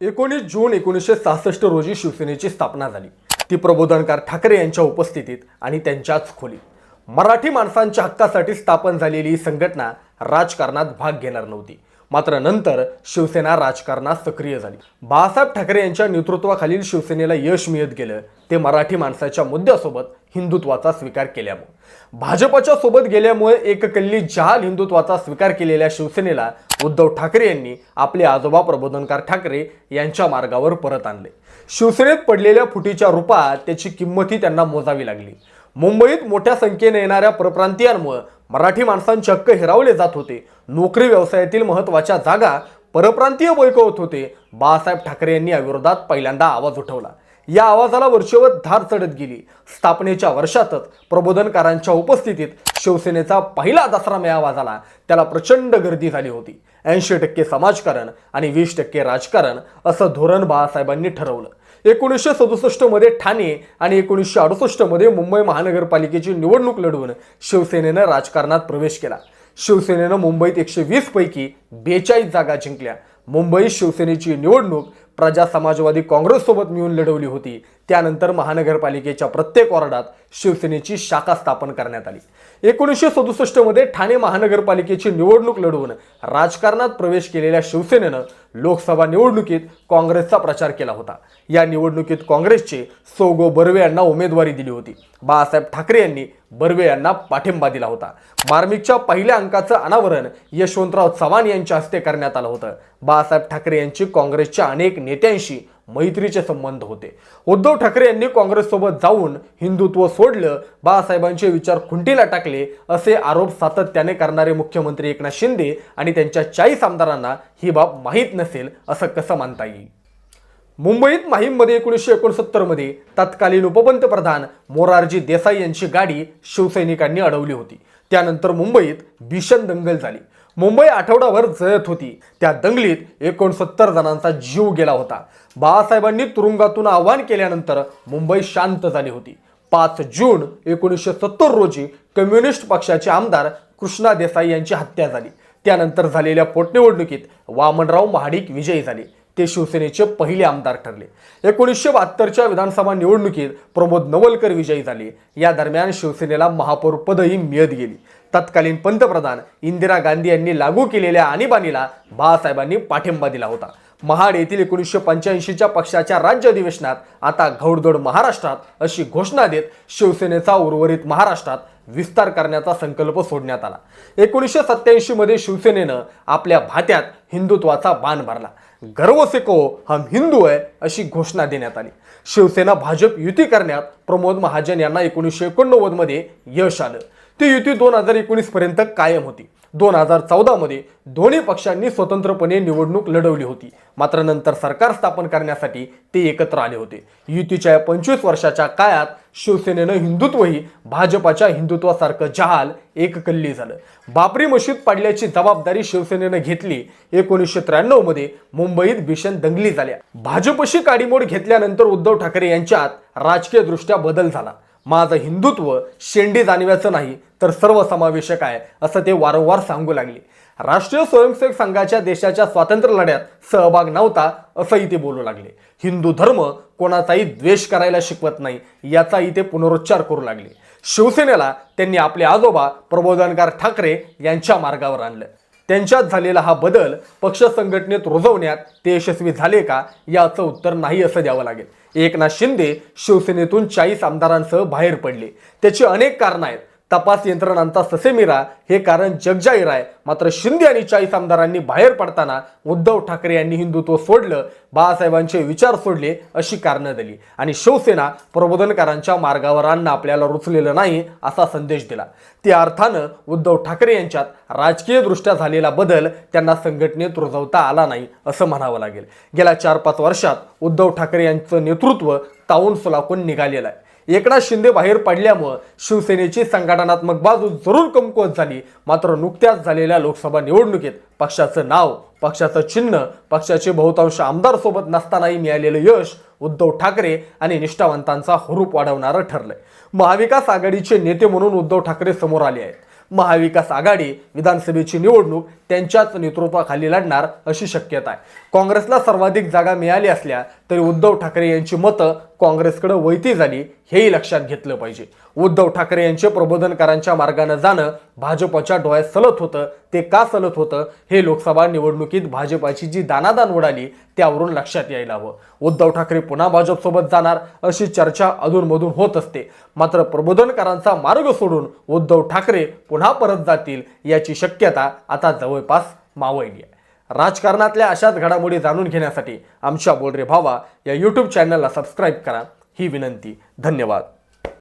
एकोणीस जून एकोणीसशे सहासष्ट रोजी शिवसेनेची स्थापना झाली. ती प्रबोधनकार ठाकरे यांच्या उपस्थितीत आणि त्यांच्याच खोलीत. मराठी माणसांच्या हक्कासाठी स्थापन झालेली ही संघटना राजकारणात भाग घेणार नव्हती. मात्र नंतर शिवसेना राजकारणात सक्रिय झाली. बाळासाहेब ठाकरे यांच्या नेतृत्वाखालील शिवसेनेला यश मिळत गेलं. ते मराठी माणसाच्या मुद्द्यासोबत हिंदुत्वाचा स्वीकार केल्यामुळे. भाजपच्या सोबत गेल्यामुळे एककल्ली जहाल हिंदुत्वाचा स्वीकार केलेल्या शिवसेनेला उद्धव ठाकरे यांनी आपले आजोबा प्रबोधनकार ठाकरे यांच्या मार्गावर परत आणले. शिवसेनेत पडलेल्या फुटीच्या रूपात त्याची किंमतही त्यांना मोजावी लागली. मुंबईत मोठ्या संख्येने येणाऱ्या परप्रांतीयांमुळे मराठी माणसांचे हक्क हिरावले जात होते. नोकरी व्यवसायातील महत्त्वाच्या जागा परप्रांतीय बळकवत होते. बाळासाहेब ठाकरे यांनी याविरोधात पहिल्यांदा आवाज उठवला. या आवाजाला वर्षभर धार चढत गेली. स्थापनेच्या वर्षातच प्रबोधनकारांच्या उपस्थितीत शिवसेनेचा पहिला दसरा मेळावा झाला. त्याला प्रचंड गर्दी झाली होती. ऐंशी टक्के समाजकारण आणि वीस टक्के राजकारण असं धोरण बाळासाहेबांनी ठरवलं. एकोणीसशे सदुसष्टमध्ये ठाणे आणि एकोणीसशे अडुसष्टमध्ये मुंबई महानगरपालिकेची निवडणूक लढवून शिवसेनेनं राजकारणात प्रवेश केला. शिवसेनेनं मुंबईत एकशे वीस पैकी बेचाळीस जागा जिंकल्या. मुंबईत शिवसेनेची निवडणूक प्रजा समाजवादी काँग्रेससोबत मिळून लढवली होती. त्यानंतर महानगरपालिकेच्या प्रत्येक वॉर्डात शिवसेनेची शाखा स्थापन करण्यात आली. एकोणीसशे सदुसष्टमध्ये ठाणे महानगरपालिकेची निवडणूक लढवून राजकारणात प्रवेश केलेल्या शिवसेनेनं लोकसभा निवडणुकीत काँग्रेसचा प्रचार केला होता. या निवडणुकीत काँग्रेसचे सोगो बर्वे यांना उमेदवारी दिली होती. बाळासाहेब ठाकरे यांनी बर्वे यांना पाठिंबा दिला होता. मार्मिकच्या पहिल्या अंकाचं अनावरण यशवंतराव चव्हाण यांच्या हस्ते करण्यात आलं होतं. बाळासाहेब ठाकरे यांची काँग्रेसच्या अनेक नेत्यांशी मैत्रीचे संबंध होते. उद्धव ठाकरे यांनी काँग्रेससोबत जाऊन हिंदुत्व सोडलं बाळासाहेबांचे विचार खुंटीला टाकले असे आरोप सातत्याने करणारे मुख्यमंत्री एकनाथ शिंदे आणि त्यांच्या चाळीस आमदारांना ही बाब माहीत नसेल असं कसं मानता येईल? मुंबईत माहीममध्ये एकोणीसशे एकोणसत्तरमध्ये तत्कालीन उपपंतप्रधान मोरारजी देसाई यांची गाडी शिवसैनिकांनी अडवली होती. त्यानंतर मुंबईत भीषण दंगल झाली. मुंबई आठवडाभर जळत होती. त्या दंगलीत एकोणसत्तर जणांचा जीव गेला होता. बाळासाहेबांनी तुरुंगातून आव्हान केल्यानंतर मुंबई शांत झाली होती. पाच जून एकोणीसशे सत्तर रोजी कम्युनिस्ट पक्षाचे आमदार कृष्णा देसाई यांची हत्या झाली. त्यानंतर झालेल्या पोटनिवडणुकीत वामनराव महाडिक विजयी झाले. ते शिवसेनेचे पहिले आमदार ठरले. एकोणीसशे बहात्तरच्या विधानसभा निवडणुकीत प्रमोद नवलकर विजयी झाले. या दरम्यान शिवसेनेला महापौर पदही मिळत गेली. तत्कालीन पंतप्रधान इंदिरा गांधी यांनी लागू केलेल्या आणीबाणीला बाळासाहेबांनी पाठिंबा दिला होता. महाड येथील एकोणीसशे पंच्याऐंशीच्या पक्षाच्या राज्य अधिवेशनात आता घौडदौड महाराष्ट्रात अशी घोषणा देत शिवसेनेचा उर्वरित महाराष्ट्रात विस्तार करण्याचा संकल्प सोडण्यात आला. एकोणीसशे सत्त्याऐंशीमध्ये शिवसेनेनं आपल्या भात्यात हिंदुत्वाचा बाण भरला. गर्व से हम हिंदू आहे अशी घोषणा देण्यात आली. शिवसेना भाजप युती करण्यात प्रमोद महाजन यांना एकोणीसशे एकोणनव्वदमध्ये यश आलं. ती युती दोन हजार एकोणीस पर्यंत कायम होती. दोन हजार चौदामध्ये दोन्ही पक्षांनी स्वतंत्रपणे निवडणूक लढवली होती. मात्र नंतर सरकार स्थापन करण्यासाठी ते एकत्र आले होते. युतीच्या या पंचवीस वर्षाच्या काळात शिवसेनेनं हिंदुत्वही भाजपाच्या हिंदुत्वासारखं जहाल एककल्ली झालं. बाबरी मशीद पाडल्याची जबाबदारी शिवसेनेनं घेतली. एकोणीसशे त्र्याण्णवमध्ये मुंबईत भीषण दंगली झाल्या. भाजपशी काडीमोड घेतल्यानंतर उद्धव ठाकरे यांच्यात राजकीयदृष्ट्या बदल झाला. माझं हिंदुत्व शेंडी जाणव्याचं नाही तर सर्वसमावेशक आहे असं ते वारंवार सांगू लागले. राष्ट्रीय स्वयंसेवक संघाच्या देशाच्या स्वातंत्र्य लढ्यात सहभाग नव्हता असंही ते बोलू लागले. हिंदू धर्म कोणाचाही द्वेष करायला शिकवत नाही याचाही ते पुनरुच्चार करू लागले. शिवसेनेला त्यांनी आपले आजोबा प्रबोधनकार ठाकरे यांच्या मार्गावर आणलं. त्यांच्यात झालेला हा बदल पक्ष संघटनेत रुजवण्यात ते यशस्वी झाले का याचं उत्तर नाही असं द्यावं लागेल. एकनाथ शिंदे शिवसेनेतून चाळीस आमदारांसह बाहेर पडले. त्याची अनेक कारणं आहेत. तपास यंत्रणांचा ससेमिरा हे कारण जगजाहीर आहे मात्र शिंदे आणि चाळीस आमदारांनी बाहेर पडताना उद्धव ठाकरे यांनी हिंदुत्व सोडलं बाळासाहेबांचे विचार सोडले अशी कारणं दिली. आणि शिवसेना प्रबोधनकारांच्या मार्गावर आणणं आपल्याला रुचलेलं नाही असा संदेश दिला. त्या अर्थानं उद्धव ठाकरे यांच्यात राजकीयदृष्ट्या झालेला बदल त्यांना संघटनेत रुजवता आला नाही असं म्हणावं लागेल. गेल्या चार पाच वर्षात उद्धव ठाकरे यांचं नेतृत्व ताऊन सुलाकून निघालेलं आहे. एकनाथ शिंदे बाहेर पडल्यामुळं शिवसेनेची संघटनात्मक बाजू जरूर कमकुवत झाली. मात्र नुकत्याच झालेल्या लोकसभा निवडणुकीत पक्षाचं नाव पक्षाचं चिन्ह पक्षाचे बहुतांश आमदारसोबत नसतानाही मिळालेलं यश उद्धव ठाकरे आणि निष्ठावंतांचा हुरूप वाढवणारं ठरलंय. महाविकास आघाडीचे नेते म्हणून उद्धव ठाकरे समोर आले आहेत. महाविकास आघाडी विधानसभेची निवडणूक त्यांच्याच नेतृत्वाखाली लढणार अशी शक्यता आहे. काँग्रेसला सर्वाधिक जागा मिळाली असल्या तरी उद्धव ठाकरे यांची मतं काँग्रेसकडे वैती झाली हेही लक्षात घेतलं पाहिजे. उद्धव ठाकरे यांचे प्रबोधनकारांच्या मार्गानं जाणं भाजपच्या डोळ्यात सलत होतं. ते का सलत होतं? हे लोकसभा निवडणुकीत भाजपाची जी दानादान उडाली त्यावरून लक्षात यायला हवं. उद्धव ठाकरे पुन्हा भाजपसोबत जाणार अशी चर्चा अधूनमधून होत असते. मात्र प्रबोधनकारांचा मार्ग सोडून उद्धव ठाकरे पुन्हा परत जातील याची शक्यता आता जवळपास मावळली आहे. राजकारणातल्या अशाच घडामोडी जाणून घेण्यासाठी आमच्या बोलरे भावा या यूट्यूब चॅनलला सबस्क्राईब करा. ही विनंती. धन्यवाद.